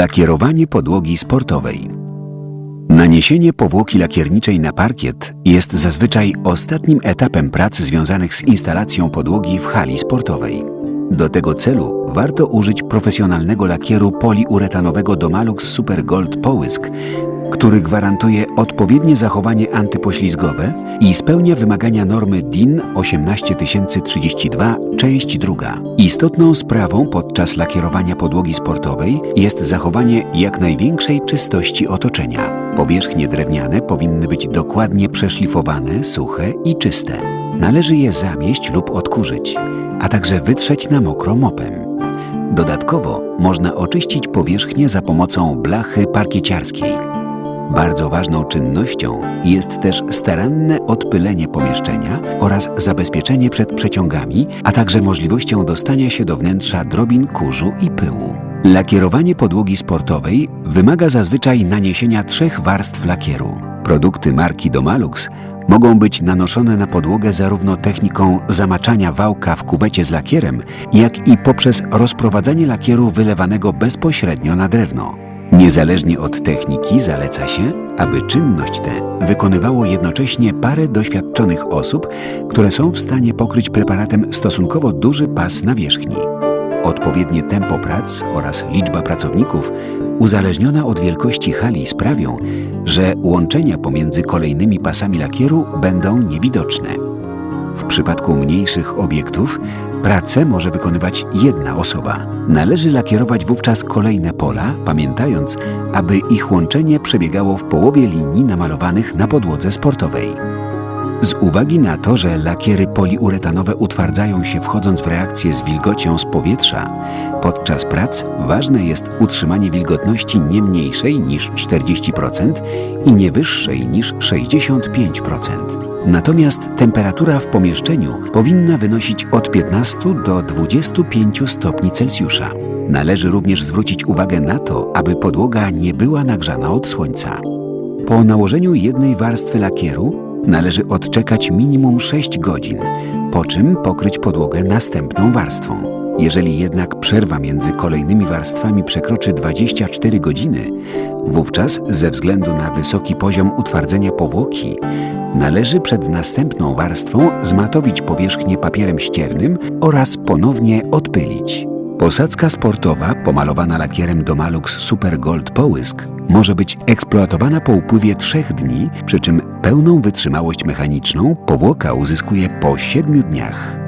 Lakierowanie podłogi sportowej. Naniesienie powłoki lakierniczej na parkiet jest zazwyczaj ostatnim etapem prac związanych z instalacją podłogi w hali sportowej. Do tego celu warto użyć profesjonalnego lakieru poliuretanowego Domalux Super Gold Połysk, który gwarantuje odpowiednie zachowanie antypoślizgowe i spełnia wymagania normy DIN 18032, część druga. Istotną sprawą podczas lakierowania podłogi sportowej jest zachowanie jak największej czystości otoczenia. Powierzchnie drewniane powinny być dokładnie przeszlifowane, suche i czyste. Należy je zamieść lub odkurzyć, a także wytrzeć na mokro mopem. Dodatkowo można oczyścić powierzchnię za pomocą blachy parkieciarskiej. Bardzo ważną czynnością jest też staranne odpylenie pomieszczenia oraz zabezpieczenie przed przeciągami, a także możliwością dostania się do wnętrza drobin kurzu i pyłu. Lakierowanie podłogi sportowej wymaga zazwyczaj naniesienia trzech warstw lakieru. Produkty marki Domalux mogą być nanoszone na podłogę zarówno techniką zamaczania wałka w kuwecie z lakierem, jak i poprzez rozprowadzanie lakieru wylewanego bezpośrednio na drewno. Niezależnie od techniki zaleca się, aby czynność tę wykonywało jednocześnie parę doświadczonych osób, które są w stanie pokryć preparatem stosunkowo duży pas nawierzchni. Odpowiednie tempo prac oraz liczba pracowników uzależniona od wielkości hali sprawią, że łączenia pomiędzy kolejnymi pasami lakieru będą niewidoczne. W przypadku mniejszych obiektów pracę może wykonywać jedna osoba. Należy lakierować wówczas kolejne pola, pamiętając, aby ich łączenie przebiegało w połowie linii namalowanych na podłodze sportowej. Z uwagi na to, że lakiery poliuretanowe utwardzają się wchodząc w reakcję z wilgocią z powietrza, podczas prac ważne jest utrzymanie wilgotności nie mniejszej niż 40% i nie wyższej niż 65%. Natomiast temperatura w pomieszczeniu powinna wynosić od 15 do 25 stopni Celsjusza. Należy również zwrócić uwagę na to, aby podłoga nie była nagrzana od słońca. Po nałożeniu jednej warstwy lakieru należy odczekać minimum 6 godzin, po czym pokryć podłogę następną warstwą. Jeżeli jednak przerwa między kolejnymi warstwami przekroczy 24 godziny, wówczas ze względu na wysoki poziom utwardzenia powłoki należy przed następną warstwą zmatowić powierzchnię papierem ściernym oraz ponownie odpylić. Posadzka sportowa pomalowana lakierem Domalux Super Gold Połysk może być eksploatowana po upływie 3 dni, przy czym pełną wytrzymałość mechaniczną powłoka uzyskuje po 7 dniach.